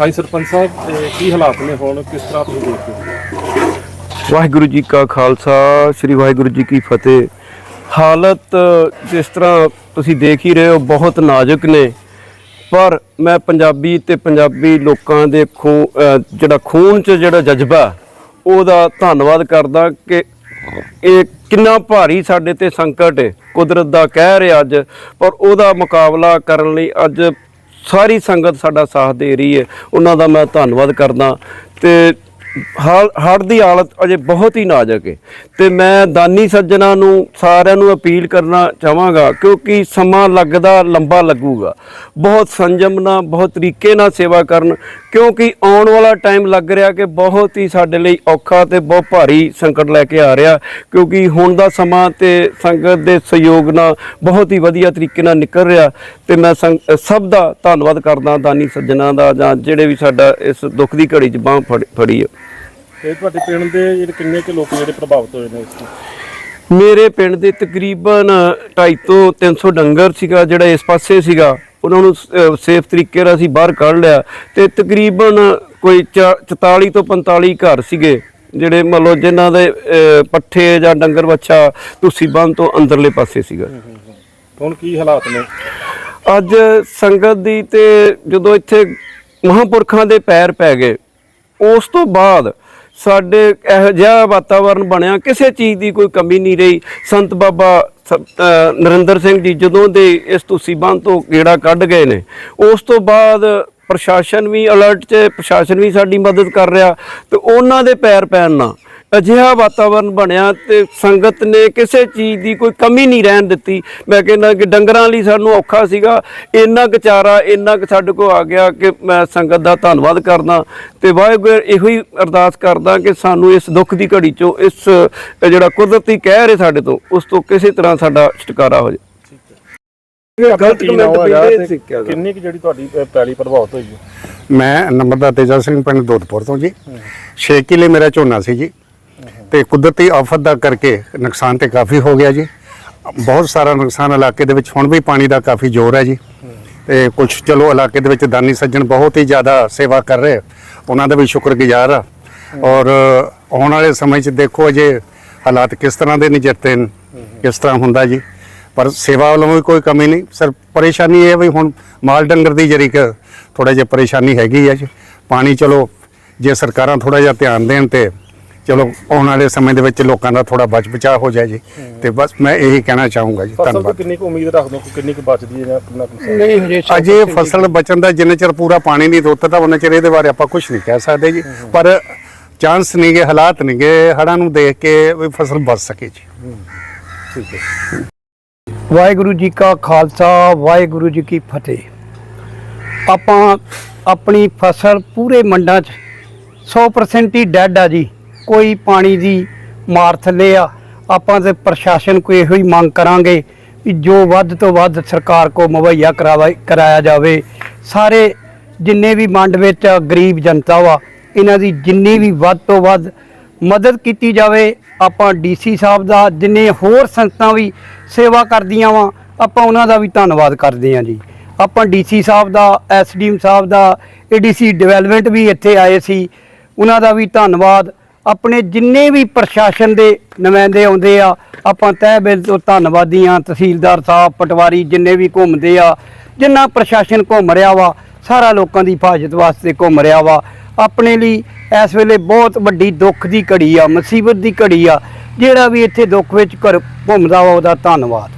ਹਾਂਜੀ, ਸਰਪੰਚ ਸਾਹਿਬ, ਤੇ ਕੀ ਹਾਲਾਤ ਨੇ ਹੁਣ? ਕਿਸ ਤਰ੍ਹਾਂ ਤੁਸੀਂ ਦੇਖਦੇ ਹੋ? ਵਾਹਿਗੁਰੂ ਜੀ ਕਾ ਖਾਲਸਾ, ਸ੍ਰੀ ਵਾਹਿਗੁਰੂ ਜੀ ਕੀ ਫਤਿਹ। ਹਾਲਤ ਜਿਸ ਤਰ੍ਹਾਂ ਤੁਸੀਂ ਦੇਖ ਹੀ ਰਹੇ ਹੋ, ਬਹੁਤ ਨਾਜ਼ੁਕ ਨੇ। ਪਰ ਮੈਂ ਪੰਜਾਬੀ ਤੇ ਪੰਜਾਬੀ ਲੋਕਾਂ ਦੇ ਖੂ ਅਹ ਜਿਹੜਾ ਖੂਨ 'ਚ ਜਿਹੜਾ ਜਜ਼ਬਾ, ਉਹਦਾ ਧੰਨਵਾਦ ਕਰਦਾ ਕਿ ਇਹ ਕਿੰਨਾ ਭਾਰੀ ਸਾਡੇ ਤੇ ਸੰਕਟ ਹੈ। ਕੁਦਰਤ ਦਾ ਕਹਿਰ ਹੈ ਅੱਜ, ਪਰ ਉਹਦਾ ਮੁਕਾਬਲਾ ਕਰਨ ਲਈ ਅੱਜ ਸਾਰੀ ਸੰਗਤ ਸਾਡਾ ਸਾਥ ਦੇ ਰਹੀ ਹੈ। ਉਹਨਾਂ ਦਾ ਮੈਂ ਧੰਨਵਾਦ ਕਰਦਾ। ਤੇ ਹੜ ਹੜ੍ਹ ਦੀ ਹਾਲਤ ਅਜੇ ਬਹੁਤ ਹੀ ਨਾਜ਼ੁਕ ਹੈ ਤੇ ਮੈਂ ਦਾਨੀ ਸੱਜਣਾ ਨੂੰ ਸਾਰਿਆਂ ਨੂੰ ਅਪੀਲ ਕਰਨਾ ਚਾਹਾਂਗਾ, ਕਿਉਂਕਿ ਸਮਾਂ ਲੱਗਦਾ ਲੰਬਾ ਲੱਗੂਗਾ। ਬਹੁਤ ਸੰਜਮ ਨਾਲ, ਬਹੁਤ ਤਰੀਕੇ ਨਾਲ ਸੇਵਾ ਕਰਨ, ਕਿਉਂਕਿ ਆਉਣ ਵਾਲਾ ਟਾਈਮ ਲੱਗ ਰਿਹਾ ਕਿ ਬਹੁਤ ਹੀ ਸਾਡੇ ਲਈ ਔਖਾ ਤੇ ਬਹੁਤ ਭਾਰੀ ਸੰਕਟ ਲੈ ਕੇ ਆ ਰਿਹਾ, ਕਿਉਂਕਿ ਹੁਣ ਦਾ ਸਮਾਂ ਤੇ ਸੰਗਤ ਦੇ ਸਹਿਯੋਗ ਨਾਲ ਬਹੁਤ ਹੀ ਵਧੀਆ ਤਰੀਕੇ ਨਾਲ ਨਿਕਲ ਰਿਹਾ। ਤੇ ਮੈਂ ਸੰਗ- ਸਭ ਦਾ ਧੰਨਵਾਦ ਕਰਦਾ ਦਾਨੀ ਸੱਜਣਾ ਦਾ ਜਾਂ ਜਿਹੜੇ ਵੀ ਸਾਡਾ ਇਸ ਦੁੱਖ ਦੀ ਘੜੀ 'ਚ ਬਾਹ ਫੜੀ ਹੈ ਤੇ ਤੁਹਾਡੇ ਪਿੰਡ ਦੇ ਜਿਹੜੇ ਕਿੰਨੇ ਕੁ ਲੋਕ ਜਿਹੜੇ ਪ੍ਰਭਾਵਿਤ ਹੋਏ ਨੇ ਇਸ ਤੋਂ? ਮੇਰੇ ਪਿੰਡ ਦੇ ਤਕਰੀਬਨ 250 ਤੋਂ 300 ਡੰਗਰ ਸੀਗਾ ਜਿਹੜਾ ਇਸ ਪਾਸੇ ਸੀਗਾ। ਉਹਨਾਂ ਨੂੰ ਸੇਫ ਤਰੀਕੇ ਨਾਲ ਅਸੀਂ ਬਾਹਰ ਕੱਢ ਲਿਆ। ਤੇ ਤਕਰੀਬਨ ਕੋਈ ਚਾ- 44 ਤੋਂ 45 ਘਰ ਸੀਗੇ ਜਿਹੜੇ ਮੰਨ ਲਓ ਜਿਨ੍ਹਾਂ ਦੇ ਪੱਠੇ ਜਾਂ ਡੰਗਰ ਵੱਛਾ ਤੁਸੀਂ ਬੰਨ ਤੋਂ ਅੰਦਰਲੇ ਪਾਸੇ ਸੀਗਾ। ਹੁਣ ਕੀ ਹਾਲਾਤ ਨੇ? ਅੱਜ ਸੰਗਤ ਦੀ ਤੇ ਜਦੋਂ ਇੱਥੇ ਮਹਾਂਪੁਰਖਾਂ ਦੇ ਪੈਰ ਪੈ ਗਏ ਉਸ ਤੋਂ ਬਾਅਦ ਸਾਡੇ ਇਹੋ ਜਿਹਾ ਵਾਤਾਵਰਨ ਬਣਿਆ, ਕਿਸੇ ਚੀਜ਼ ਦੀ ਕੋਈ ਕਮੀ ਨਹੀਂ ਰਹੀ। ਸੰਤ ਬਾਬਾ ਸ- ਨਰਿੰਦਰ ਸਿੰਘ ਜੀ ਜਦੋਂ ਦੇ ਇਸ ਤੁਸੀਂ ਬੰਨ ਤੋਂ ਗੇੜਾ ਕੱਢ ਗਏ ਨੇ, ਉਸ ਤੋਂ ਬਾਅਦ ਪ੍ਰਸ਼ਾਸਨ ਵੀ ਅਲਰਟ 'ਚ ਪ੍ਰਸ਼ਾਸਨ ਵੀ ਸਾਡੀ ਮਦਦ ਕਰ ਰਿਹਾ ਤੇ ਉਹਨਾਂ ਦੇ ਪੈਰ ਪੈਣ ਨਾਲ ਅਜਿਹਾ ਵਾਤਾਵਰਨ ਬਣਿਆ ਤੇ ਸੰਗਤ ਨੇ ਕਿਸੇ ਚੀਜ਼ ਦੀ ਕੋਈ ਕਮੀ ਨਹੀਂ ਰਹਿਣ ਦਿੱਤੀ। ਮੈਂ ਕਹਿੰਦਾ ਕਿ ਡੰਗਰਾਂ ਲਈ ਸਾਨੂੰ ਔਖਾ ਸੀਗਾ। ਇੰਨਾ ਕੁ ਚਾਰਾ ਇੰਨਾ ਕੁ ਸਾਡੇ ਕੋਲ ਆ ਗਿਆ ਕਿ ਮੈਂ ਸੰਗਤ ਦਾ ਧੰਨਵਾਦ ਕਰਦਾ ਤੇ ਵਾਹਿਗੁਰੂ ਇਹੋ ਹੀ ਅਰਦਾਸ ਕਰਦਾ ਕਿ ਸਾਨੂੰ ਇਸ ਦੁੱਖ ਦੀ ਘੜੀ ਚੋਂ ਇਸ ਜਿਹੜਾ ਕੁਦਰਤੀ ਕਹਿਰ ਹੈ ਸਾਡੇ ਤੋਂ ਉਸ ਤੋਂ ਕਿਸੇ ਤਰ੍ਹਾਂ ਸਾਡਾ ਛੁਟਕਾਰਾ ਹੋ ਗਲਤ ਕੀ ਕਮੈਂਟ ਪੈਂਦੇ ਦਾ। ਕਿੰਨੀ ਕੁ ਜਿਹੜੀ ਤੁਹਾਡੀ ਪੈਲੀ ਪ੍ਰਭਾਵਿਤ ਹੋਈ ਹੈ? ਮੈਂ ਨੰਬਰਦਾਰ ਤੇਜਾ ਸਿੰਘ ਪਿੰਡ ਦੋਦਪੁਰ ਤੋਂ ਜੀ। 6 ਕਿਲੇ ਮੇਰਾ ਝੋਨਾ ਸੀ ਜੀ। ਤੇ ਕੁਦਰਤੀ ਆਫਤ ਦਾ ਕਰਕੇ ਨੁਕਸਾਨ ਤੇ ਕਾਫੀ ਹੋ ਗਿਆ ਜੀ। ਬਹੁਤ ਸਾਰਾ ਨੁਕਸਾਨ ਇਲਾਕੇ ਦੇ ਵਿੱਚ ਹੁਣ ਵੀ ਪਾਣੀ ਦਾ ਕਾਫੀ ਜ਼ੋਰ ਹੈ ਜੀ। ਤੇ ਕੁਝ ਚਲੋ ਇਲਾਕੇ ਦੇ ਵਿੱਚ ਦਾਨੀ ਸੱਜਣ ਬਹੁਤ ਹੀ ਜ਼ਿਆਦਾ ਸੇਵਾ ਕਰ ਰਹੇ ਉਹਨਾਂ ਦਾ ਵੀ ਸ਼ੁਕਰਗੁਜ਼ਾਰ ਆ। ਔਰ ਆਉਣ ਵਾਲੇ ਸਮੇਂ 'ਚ ਦੇਖੋ ਜੇ ਹਾਲਾਤ ਕਿਸ ਤਰ੍ਹਾਂ ਦੇ ਨਿਜਰਤੇ ਨੇ, ਕਿਸ ਤਰ੍ਹਾਂ ਹੁੰਦਾ ਜੀ। ਪਰ ਸੇਵਾ ਵੱਲੋਂ ਵੀ ਕੋਈ ਕਮੀ ਨਹੀਂ। ਸਰ ਪਰੇਸ਼ਾਨੀ ਇਹ ਹੈ ਵੀ ਹੁਣ ਮਾਲ ਡੰਗਰ ਦੀ ਜਰੀ ਕਿ ਥੋੜਾ ਜਿਹਾ ਪਰੇਸ਼ਾਨੀ ਹੈਗੀ ਹੈ ਜੀ। ਪਾਣੀ ਚਲੋ, ਜੇ ਸਰਕਾਰਾਂ ਥੋੜਾ ਜਿਹਾ ਧਿਆਨ ਦੇਣ ਤੇ ਚਲੋ ਆਉਣ ਵਾਲੇ ਸਮੇਂ ਦੇ ਵਿੱਚ ਲੋਕਾਂ ਦਾ ਥੋੜਾ ਬਚ ਬਚਾਅ ਹੋ ਜਾਏ ਜੀ। ਤੇ ਬਸ ਮੈਂ ਇਹੀ ਕਹਿਣਾ ਚਾਹੂੰਗਾ ਜੀ ਫਸਲ ਤੋਂ ਧੰਨਵਾਦ ਕਿੰਨੀ ਕੁ ਉਮੀਦ ਰੱਖਦੇ ਹੋ ਕਿ ਕਿੰਨੀ ਕੁ ਬਚਦੀ ਹੈ ਜਾਂ ਕਿੰਨਾ ਕੁ ਨੁਕਸਾਨ? ਨਹੀਂ ਹਜੇ ਅਜੇ ਫਸਲ ਬਚਣ ਦਾ ਜਿੰਨੇ ਚਿਰ ਪੂਰਾ ਪਾਣੀ ਨਹੀਂ ਰੁੱਤਦਾ ਉਹਨਾਂ ਚਿਰ ਇਹਦੇ ਬਾਰੇ ਆਪਾਂ ਕੁਝ ਨਹੀਂ ਕਹਿ ਸਕਦੇ ਜੀ। ਪਰ ਚਾਂਸ ਨਹੀਂਗੇ ਹਾਲਾਤ ਨਹੀਂਗੇ ਹੜਾਂ ਨੂੰ ਦੇਖ ਕੇ ਵੀ ਫਸਲ ਬਚ ਸਕੇ ਜੀ। ਠੀਕ ਹੈ। ਵਾਹਿਗੁਰੂ ਜੀ ਕਾ ਖਾਲਸਾ ਵਾਹਿਗੁਰੂ ਜੀ ਕੀ ਫਤਿਹ। ਆਪਾਂ ਆਪਣੀ ਫਸਲ ਪੂਰੇ ਮੰਡਾਂ 'ਚ 100% ਹੀ ਡੈਡ ਆ ਜੀ। ਕੋਈ ਪਾਣੀ ਦੀ ਮਾਰ ਥੱਲੇ ਆ। ਆਪਾਂ ਤੇ ਪ੍ਰਸ਼ਾਸਨ ਕੋ ਇਹੋ ਹੀ ਮੰਗ ਕਰਾਂਗੇ ਕਿ ਜੋ ਵੱਧ ਤੋਂ ਵੱਧ ਸਰਕਾਰ ਕੋ ਮੁਹੱਈਆ ਕਰਾਵਾ, ਕਰਾਇਆ ਜਾਵੇ। ਸਾਰੇ ਜਿੰਨੇ ਵੀ ਮੰਡ ਵਿੱਚ ਗਰੀਬ ਜਨਤਾ ਵਾ, ਇਹਨਾਂ ਦੀ ਜਿੰਨੀ ਵੀ ਵੱਧ ਤੋਂ ਵੱਧ ਮਦਦ ਕੀਤੀ ਜਾਵੇ, ਆਪਾਂ ਡੀਸੀ ਸਾਹਿਬ ਦਾ ਜਿੰਨੇ ਹੋਰ ਸੰਸਥਾ ਵੀ ਸੇਵਾ ਕਰਦੀਆਂ ਵਾ, ਆਪਾਂ ਉਹਨਾਂ ਦਾ ਵੀ ਧੰਨਵਾਦ ਕਰਦੇ ਹਾਂ ਜੀ। ਆਪਾਂ ਡੀਸੀ ਸਾਹਿਬ ਦਾ ਐਸਡੀਐਮ ਸਾਹਿਬ ਦਾ ਏਡੀਸੀ ਡਿਵੈਲਪਮੈਂਟ ਵੀ ਇੱਥੇ ਆਏ ਸੀ, ਉਹਨਾਂ ਦਾ ਵੀ ਧੰਨਵਾਦ। ਆਪਣੇ ਜਿੰਨੇ ਵੀ ਪ੍ਰਸ਼ਾਸਨ ਦੇ ਨੁਮਾਇੰਦੇ ਆਉਂਦੇ ਆ, ਆਪਾਂ ਤਹਿ ਦਿਲ ਤੋਂ ਧੰਨਵਾਦੀ ਆ ਤਹਿਸੀਲਦਾਰ ਸਾਹਿਬ, ਪਟਵਾਰੀ ਜਿੰਨੇ ਵੀ ਘੁੰਮਦੇ ਆ, ਜਿੰਨਾ ਪ੍ਰਸ਼ਾਸਨ ਘੁੰਮ ਰਿਹਾ ਵਾ, ਸਾਰਾ ਲੋਕਾਂ ਦੀ ਹਿਫਾਜ਼ਤ ਵਾਸਤੇ ਘੁੰਮ ਰਿਹਾ ਵਾ। ਆਪਣੇ ਲਈ ਇਸ ਵੇਲੇ ਬਹੁਤ ਵੱਡੀ ਦੁੱਖ ਦੀ ਘੜੀ ਆ, ਮੁਸੀਬਤ ਦੀ ਘੜੀ ਆ, ਜਿਹੜਾ ਵੀ ਇੱਥੇ ਦੁੱਖ ਵਿੱਚ ਘਰ ਘੁੰਮਦਾ ਵਾ, ਉਹਦਾ ਧੰਨਵਾਦ।